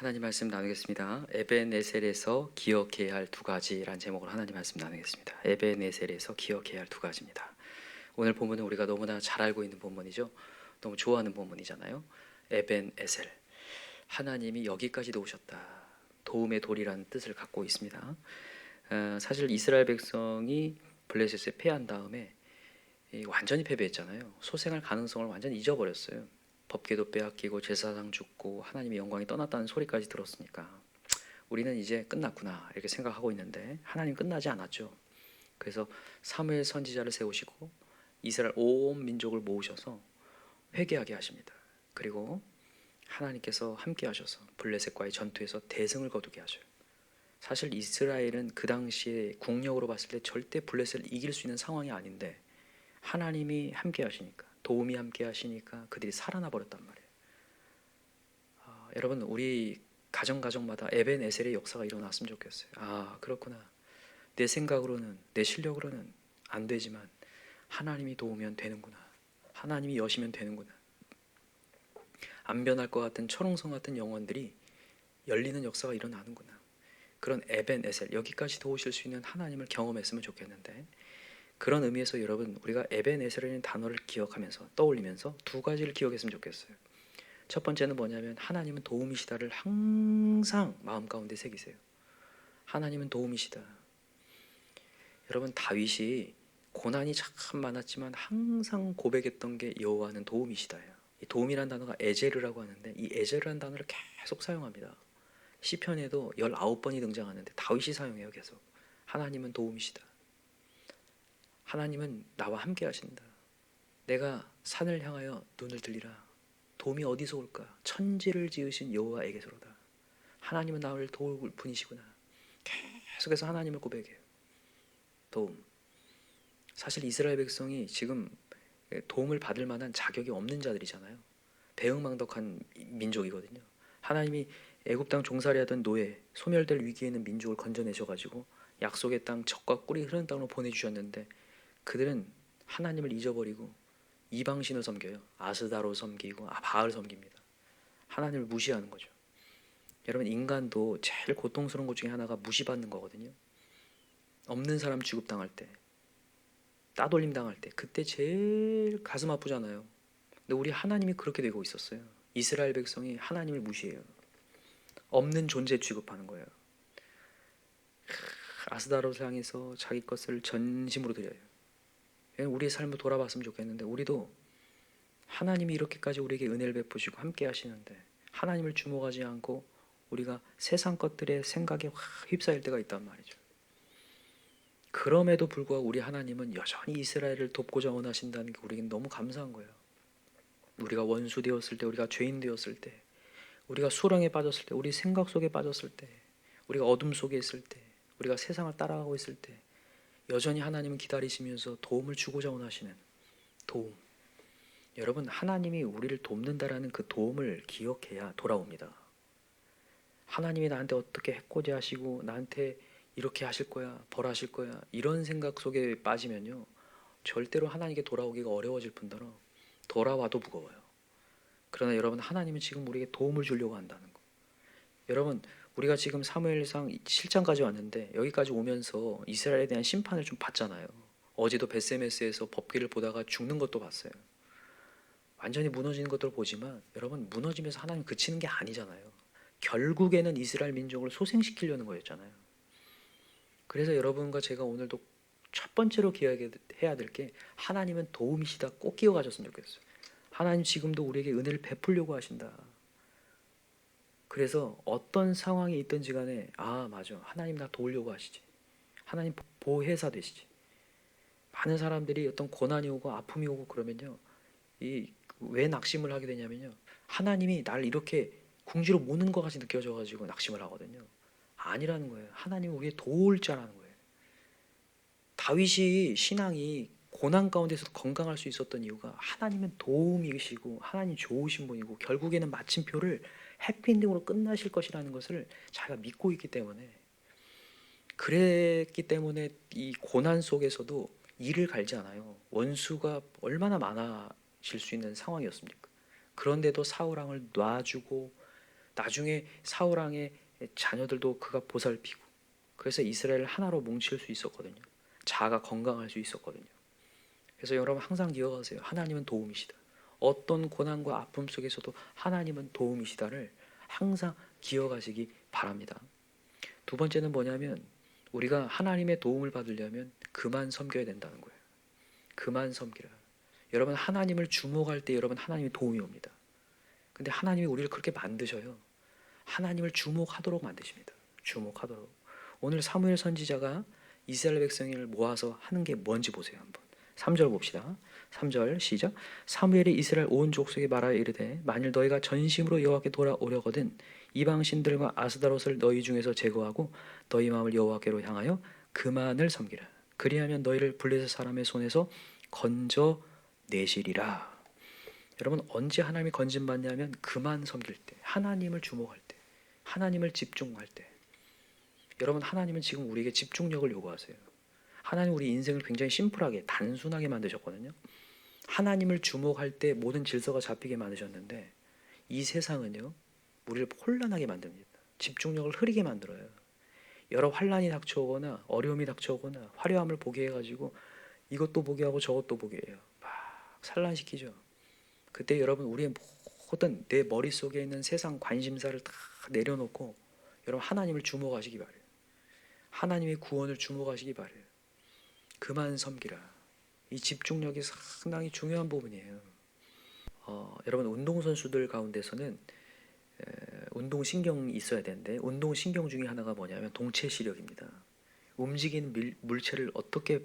하나님 말씀 나누겠습니다. 에베네셀에서 기억해야 할 두 가지란 제목으로 하나님 말씀 나누겠습니다. 에베네셀에서 기억해야 할 두 가지입니다. 오늘 본문은 우리가 너무나 잘 알고 있는 본문이죠. 너무 좋아하는 본문이잖아요. 에벤에셀 하나님이 여기까지도 오셨다. 도움의 돌이라는 뜻을 갖고 있습니다. 어, 사실 이스라엘 백성이 블레셋에 패한 다음에 이 완전히 패배했잖아요. 소생할 가능성을 완전히 잊어버렸어요. 법궤도 빼앗기고 제사상 죽고 하나님의 영광이 떠났다는 소리까지 들었으니까 우리는 이제 끝났구나 이렇게 생각하고 있는데 하나님 끝나지 않았죠. 그래서 사무엘 선지자를 세우시고 이스라엘 온 민족을 모으셔서 회개하게 하십니다. 그리고 하나님께서 함께 하셔서 블레셋과의 전투에서 대승을 거두게 하셔요. 사실 이스라엘은 그 당시에 국력으로 봤을 때 절대 블레셋을 이길 수 있는 상황이 아닌데 하나님이 함께 하시니까 도움이 함께 하시니까 그들이 살아나 버렸단 말이에요. 아, 여러분 우리 가정 가정마다 에벤에셀의 역사가 일어났으면 좋겠어요. 아 그렇구나. 내 생각으로는 내 실력으로는 안 되지만 하나님이 도우면 되는구나. 하나님이 여시면 되는구나. 안 변할 것 같은 철옹성 같은 영혼들이 열리는 역사가 일어나는구나. 그런 에벤에셀 여기까지 도우실 수 있는 하나님을 경험했으면 좋겠는데 그런 의미에서 여러분 우리가 에벤에셀이라는 단어를 기억하면서 떠올리면서 두 가지를 기억했으면 좋겠어요. 첫 번째는 뭐냐면 하나님은 도움이시다를 항상 마음 가운데 새기세요. 하나님은 도움이시다. 여러분 다윗이 고난이 참 많았지만 항상 고백했던 게 여호와는 도움이시다예요. 이 도움이란 단어가 에제르라고 하는데 이 에제르란 단어를 계속 사용합니다. 시편에도 19번이 등장하는데 다윗이 사용해요, 계속. 하나님은 도움이시다. 하나님은 나와 함께 하신다. 내가 산을 향하여 눈을 들리라. 도움이 어디서 올까? 천지를 지으신 여호와에게서로다. 하나님은 나를 도울 분이시구나. 계속해서 하나님을 고백해요. 도움. 사실 이스라엘 백성이 지금 도움을 받을 만한 자격이 없는 자들이잖아요. 배응망덕한 민족이거든요. 하나님이 애굽 땅 종살이하던 노예, 소멸될 위기에 있는 민족을 건져내셔 가지고 약속의 땅 적과 꿀이 흐르는 땅으로 보내 주셨는데 그들은 하나님을 잊어버리고 이방신을 섬겨요. 아스다로 섬기고 아 바알 섬깁니다. 하나님을 무시하는 거죠. 여러분 인간도 제일 고통스러운 것 중에 하나가 무시받는 거거든요. 없는 사람 취급당할 때, 따돌림 당할 때, 그때 제일 가슴 아프잖아요. 근데 우리 하나님이 그렇게 되고 있었어요. 이스라엘 백성이 하나님을 무시해요. 없는 존재 취급하는 거예요. 아스다로를 향해서 자기 것을 전심으로 드려요. 우리의 삶을 돌아봤으면 좋겠는데 우리도 하나님이 이렇게까지 우리에게 은혜를 베푸시고 함께 하시는데 하나님을 주목하지 않고 우리가 세상 것들의 생각에 확 휩싸일 때가 있단 말이죠. 그럼에도 불구하고 우리 하나님은 여전히 이스라엘을 돕고자 원하신다는 게 우리에겐 너무 감사한 거예요. 우리가 원수 되었을 때, 우리가 죄인 되었을 때, 우리가 수렁에 빠졌을 때, 우리 생각 속에 빠졌을 때, 우리가 어둠 속에 있을 때, 우리가 세상을 따라가고 있을 때, 여전히 하나님은 기다리시면서 도움을 주고자 원하시는 도움. 여러분, 하나님이 우리를 돕는다라는 그 도움을 기억해야 돌아옵니다. 하나님이 나한테 어떻게 해코지 하시고 나한테 이렇게 하실 거야, 벌하실 거야 이런 생각 속에 빠지면요 절대로 하나님께 돌아오기가 어려워질 뿐더러 돌아와도 무거워요. 그러나 여러분 하나님은 지금 우리에게 도움을 주려고 한다는 거. 여러분 우리가 지금 사무엘상 7장까지 왔는데 여기까지 오면서 이스라엘에 대한 심판을 좀 봤잖아요. 어제도 베세메스에서 법궤를 보다가 죽는 것도 봤어요. 완전히 무너지는 것들을 보지만 여러분 무너지면서 하나님 그치는 게 아니잖아요. 결국에는 이스라엘 민족을 소생시키려는 거였잖아요. 그래서 여러분과 제가 오늘도 첫 번째로 기억해야 될 게 하나님은 도움이시다 꼭 기억하셨으면 좋겠어요. 하나님 지금도 우리에게 은혜를 베풀려고 하신다. 그래서 어떤 상황이 있든지 간에 아 맞아 하나님 나 도우려고 하시지. 하나님 보혜사 되시지. 많은 사람들이 어떤 고난이 오고 아픔이 오고 그러면요. 이 왜 낙심을 하게 되냐면요. 하나님이 날 이렇게 궁지로 모는 것 같이 느껴져 가지고 낙심을 하거든요. 아니라는 거예요. 하나님 우리의 도울 자라는 거예요. 다윗이 신앙이 고난 가운데서도 건강할 수 있었던 이유가 하나님은 도움이시고 하나님 좋으신 분이고 결국에는 마침표를 해피엔딩으로 끝나실 것이라는 것을 자기가 믿고 있기 때문에 그랬기 때문에 이 고난 속에서도 이를 갈지 않아요. 원수가 얼마나 많아질 수 있는 상황이었습니까? 그런데도 사울 왕을 놔주고 나중에 사울 왕의 자녀들도 그가 보살피고 그래서 이스라엘을 하나로 뭉칠 수 있었거든요. 자아가 건강할 수 있었거든요. 그래서 여러분 항상 기억하세요. 하나님은 도움이시다. 어떤 고난과 아픔 속에서도 하나님은 도움이시다를 항상 기억하시기 바랍니다. 두 번째는 뭐냐면 우리가 하나님의 도움을 받으려면 그만 섬겨야 된다는 거예요. 그만 섬기라. 여러분 하나님을 주목할 때 여러분 하나님의 도움이 옵니다. 근데 하나님이 우리를 그렇게 만드셔요. 하나님을 주목하도록 만드십니다. 주목하도록. 오늘 사무엘 선지자가 이스라엘 백성을 모아서 하는 게 뭔지 보세요 한번. 3절 봅시다. 3절 시작. 사무엘이 이스라엘 온 족속에 말하여 이르되 만일 너희가 전심으로 여호와께 돌아오려거든 이방 신들과 아스다롯을 너희 중에서 제거하고 너희 마음을 여호와께로 향하여 그만을 섬기라. 그리하면 너희를 블레셋 사람의 손에서 건져 내시리라. 여러분 언제 하나님이 건진 받냐면 그만 섬길 때, 하나님을 주목할 때, 하나님을 집중할 때. 여러분 하나님은 지금 우리에게 집중력을 요구하세요. 하나님 우리 인생을 굉장히 심플하게 단순하게 만드셨거든요. 하나님을 주목할 때 모든 질서가 잡히게 만드셨는데 이 세상은요 우리를 혼란하게 만듭니다. 집중력을 흐리게 만들어요. 여러 환란이 닥쳐오거나 어려움이 닥쳐오거나 화려함을 보게 해가지고 이것도 보게 하고 저것도 보게 해요. 막 산란시키죠. 그때 여러분 우리의 모든 내 머릿속에 있는 세상 관심사를 다 내려놓고 여러분 하나님을 주목하시기 바래요. 하나님의 구원을 주목하시기 바래요. 그만 섬기라. 이 집중력이 상당히 중요한 부분이에요. 어, 여러분 운동 선수들 가운데서는 에, 운동 신경이 있어야 되는데 운동 신경 중에 하나가 뭐냐면 동체 시력입니다. 움직이는 밀, 물체를 어떻게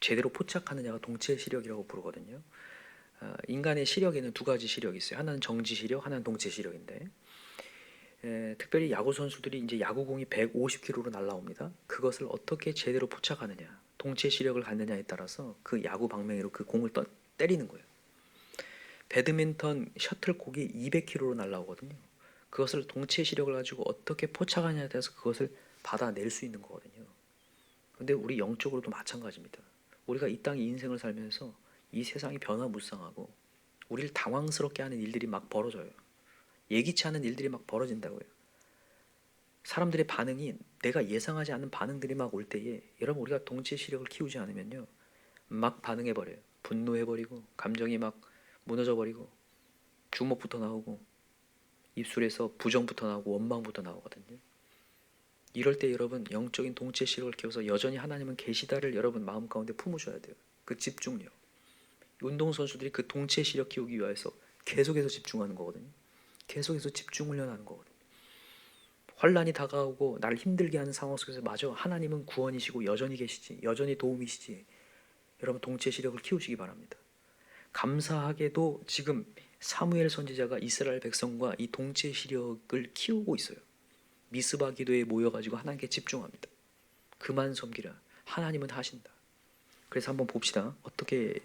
제대로 포착하느냐가 동체 시력이라고 부르거든요. 어, 인간의 시력에는 두 가지 시력이 있어요. 하나는 정지 시력, 하나는 동체 시력인데 에, 특별히 야구 선수들이 이제 야구공이 150km로 날라옵니다. 그것을 어떻게 제대로 포착하느냐, 동체 시력을 갖느냐에 따라서 그 야구 방망이로 그 공을 떠, 때리는 거예요. 배드민턴 셔틀콕이 200km로 날라오거든요. 그것을 동체 시력을 가지고 어떻게 포착하냐에 따라서 그것을 받아낼 수 있는 거거든요. 근데 우리 영적으로도 마찬가지입니다. 우리가 이 땅에 인생을 살면서 이 세상이 변화무쌍하고 우리를 당황스럽게 하는 일들이 막 벌어져요. 예기치 않은 일들이 막 벌어진다고요. 사람들의 반응이 내가 예상하지 않는 반응들이 막 올 때에 여러분 우리가 동체 시력을 키우지 않으면요 막 반응해 버려요. 분노해 버리고 감정이 막 무너져 버리고 주먹부터 나오고 입술에서 부정부터 나오고 원망부터 나오거든요. 이럴 때 여러분 영적인 동체 시력을 키워서 여전히 하나님은 계시다를 여러분 마음 가운데 품으셔야 돼요. 그 집중력. 운동 선수들이 그 동체 시력 키우기 위해서 계속해서 집중하는 거거든요. 계속해서 집중 훈련하는 거거든요. 환란이 다가오고 나를 힘들게 하는 상황 속에서 마저 하나님은 구원이시고 여전히 계시지 여전히 도움이시지 여러분 동체 시력을 키우시기 바랍니다. 감사하게도 지금 사무엘 선지자가 이스라엘 백성과 이 동체 시력을 키우고 있어요. 미스바 기도에 모여가지고 하나님께 집중합니다. 그만 섬기라. 하나님은 하신다. 그래서 한번 봅시다. 어떻게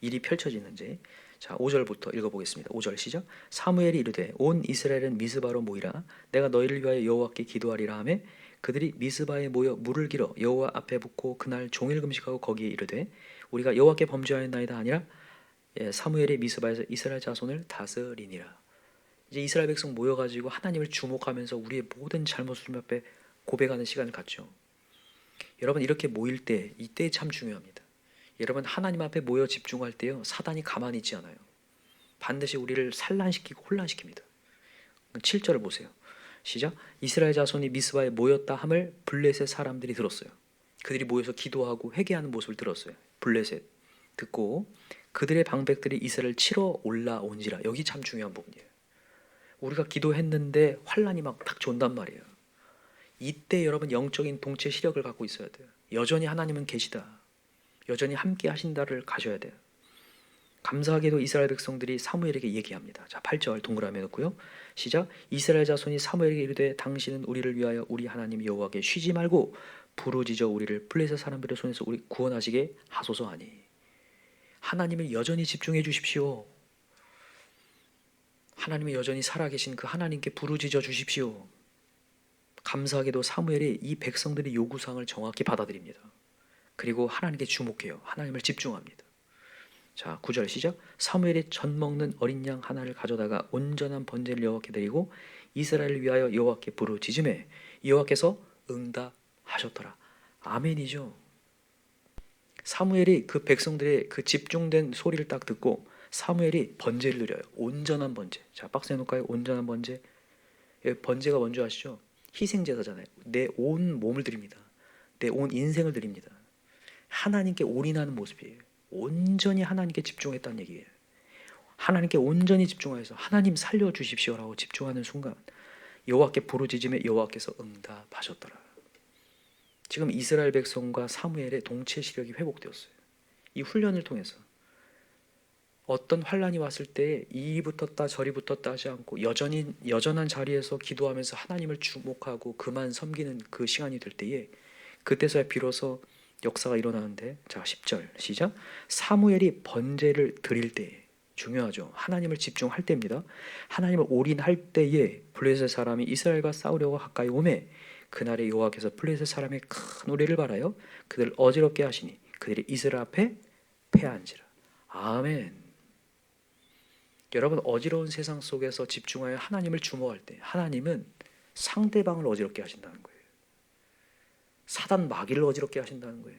일이 펼쳐지는지. 자, 5절부터 읽어보겠습니다. 5절 시작. 사무엘이 이르되 온 이스라엘은 미스바로 모이라. 내가 너희를 위하여 여호와께 기도하리라 하매 그들이 미스바에 모여 물을 길어 여호와 앞에 붓고 그날 종일 금식하고 거기에 이르되 우리가 여호와께 범죄하였나이다 아니라 예, 사무엘이 미스바에서 이스라엘 자손을 다스리니라. 이제 이스라엘 백성 모여 가지고 하나님을 주목하면서 우리의 모든 잘못을 앞에 고백하는 시간을 갖죠. 여러분 이렇게 모일 때 이때 참 중요합니다. 여러분 하나님 앞에 모여 집중할 때요 사단이 가만히 있지 않아요. 반드시 우리를 산란시키고 혼란시킵니다. 7절을 보세요. 시작. 이스라엘 자손이 미스바에 모였다 함을 블레셋 사람들이 들었어요. 그들이 모여서 기도하고 회개하는 모습을 들었어요. 블레셋 듣고 그들의 방백들이 이스라엘 치러 올라온지라 여기 참 중요한 부분이에요. 우리가 기도했는데 환란이 막 딱 존단 말이에요. 이때 여러분 영적인 동체 시력을 갖고 있어야 돼요. 여전히 하나님은 계시다. 여전히 함께 하신다를 가셔야 돼요. 감사하게도 이스라엘 백성들이 사무엘에게 얘기합니다. 자, 8절 동그라미 놓고요. 시작. 이스라엘 자손이 사무엘에게 이르되 당신은 우리를 위하여 우리 하나님 여호와께 쉬지 말고 부르짖어 우리를 블레셋 사람들의 손에서 우리 구원하시게 하소서 하니. 하나님을 여전히 집중해 주십시오. 하나님이 여전히 살아계신 그 하나님께 부르짖어 주십시오. 감사하게도 사무엘이 이 백성들의 요구사항을 정확히 받아들입니다. 그리고 하나님께 주목해요. 하나님을 집중합니다. 자, 9절 시작. 사무엘이 젖 먹는 어린 양 하나를 가져다가 온전한 번제를 여호와께 드리고 이스라엘을 위하여 여호와께 부르짖음에 여호와께서 응답하셨더라. 아멘이죠. 사무엘이 그 백성들의 그 집중된 소리를 딱 듣고 사무엘이 번제를 드려요. 온전한 번제. 자, 박스에 놓을까요? 온전한 번제. 예, 번제가 뭔지 아시죠? 희생 제사잖아요. 내 온 몸을 드립니다. 내 온 인생을 드립니다. 하나님께 올인하는 모습이에요. 온전히 하나님께 집중했다는 얘기예요. 하나님께 온전히 집중하여서 하나님 살려 주십시오라고 집중하는 순간 여호와께 부르짖음에 여호와께서 응답하셨더라. 지금 이스라엘 백성과 사무엘의 동체 시력이 회복되었어요. 이 훈련을 통해서 어떤 환란이 왔을 때 이리 붙었다 저리 붙었다 하지 않고 여전히 여전한 자리에서 기도하면서 하나님을 주목하고 그만 섬기는 그 시간이 될 때에 그때서야 비로소 역사가 일어나는데 자 10절 시작. 사무엘이 번제를 드릴 때 중요하죠. 하나님을 집중할 때입니다. 하나님을 올인할 때에 블레셋 사람이 이스라엘과 싸우려고 가까이 오매 그날에 여호와께서 블레셋 사람의 큰 우리를 바라여 그들을 어지럽게 하시니 그들이 이스라엘 앞에 패한지라. 아멘. 여러분 어지러운 세상 속에서 집중하여 하나님을 주목할 때 하나님은 상대방을 어지럽게 하신다는 거예요. 사단 마귀를 어지럽게 하신다는 거예요.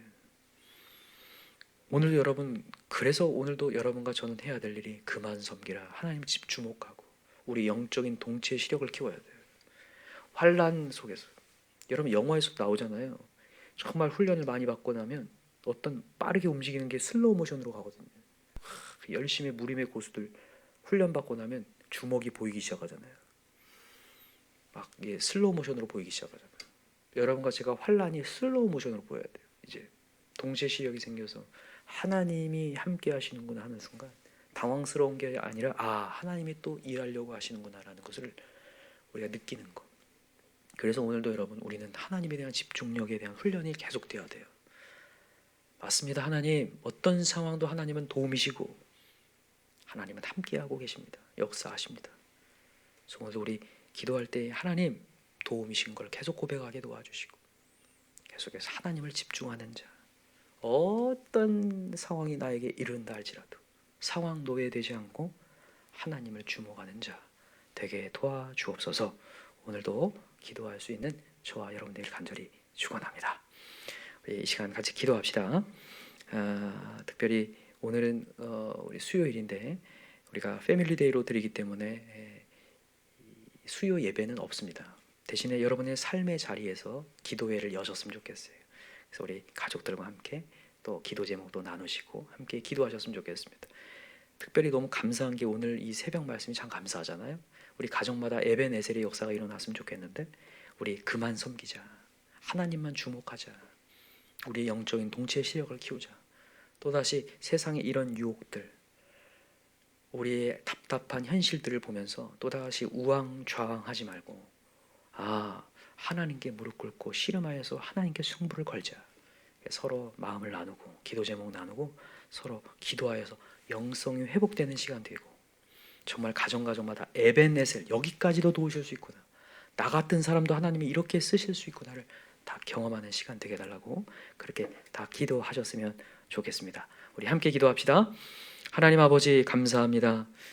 오늘 여러분 그래서 오늘도 여러분과 저는 해야 될 일이 그만 섬기라 하나님 집 주목하고 우리 영적인 동체의 시력을 키워야 돼요. 환란 속에서 여러분 영화에서 나오잖아요. 정말 훈련을 많이 받고 나면 어떤 빠르게 움직이는 게 슬로우 모션으로 가거든요. 하, 열심히 무림의 고수들 훈련 받고 나면 주먹이 보이기 시작하잖아요. 막 예, 슬로우 모션으로 보이기 시작하잖아요. 여러분과 제가 환란이 슬로우 모션으로 보여야 돼요. 이제 동시에 시력이 생겨서 하나님이 함께 하시는구나 하는 순간 당황스러운 게 아니라 아 하나님이 또 일하려고 하시는구나라는 것을 우리가 느끼는 것. 그래서 오늘도 여러분 우리는 하나님에 대한 집중력에 대한 훈련이 계속돼야 돼요. 맞습니다. 하나님 어떤 상황도 하나님은 도움이시고 하나님은 함께하고 계십니다. 역사하십니다. 그래서 오늘 우리 기도할 때 하나님 도움이신 걸 계속 고백하게 도와주시고 계속해서 하나님을 집중하는 자 어떤 상황이 나에게 이른다 할지라도 상황 노예되지 않고 하나님을 주목하는 자 되게 도와주옵소서 오늘도 기도할 수 있는 저와 여러분들이 간절히 축원합니다. 우리 이 시간 같이 기도합시다. 아, 특별히 오늘은 어, 우리 수요일인데 우리가 패밀리데이로 드리기 때문에 수요 예배는 없습니다. 대신에 여러분의 삶의 자리에서 기도회를 여셨으면 좋겠어요. 그래서 우리 가족들과 함께 또 기도 제목도 나누시고 함께 기도하셨으면 좋겠습니다. 특별히 너무 감사한 게 오늘 이 새벽 말씀이 참 감사하잖아요. 우리 가정마다 에벤에셀의 역사가 일어났으면 좋겠는데 우리 그만 섬기자. 하나님만 주목하자. 우리의 영적인 동체의 시력을 키우자. 또다시 세상의 이런 유혹들, 우리의 답답한 현실들을 보면서 또다시 우왕좌왕하지 말고 아 하나님께 무릎 꿇고 씨름하여서 하나님께 승부를 걸자. 서로 마음을 나누고 기도 제목 나누고 서로 기도하여서 영성이 회복되는 시간 되고 정말 가정 가정마다 에벤넷을 여기까지도 도우실 수 있구나. 나 같은 사람도 하나님이 이렇게 쓰실 수 있구나를 다 경험하는 시간 되게 달라고 그렇게 다 기도하셨으면 좋겠습니다. 우리 함께 기도합시다. 하나님 아버지 감사합니다.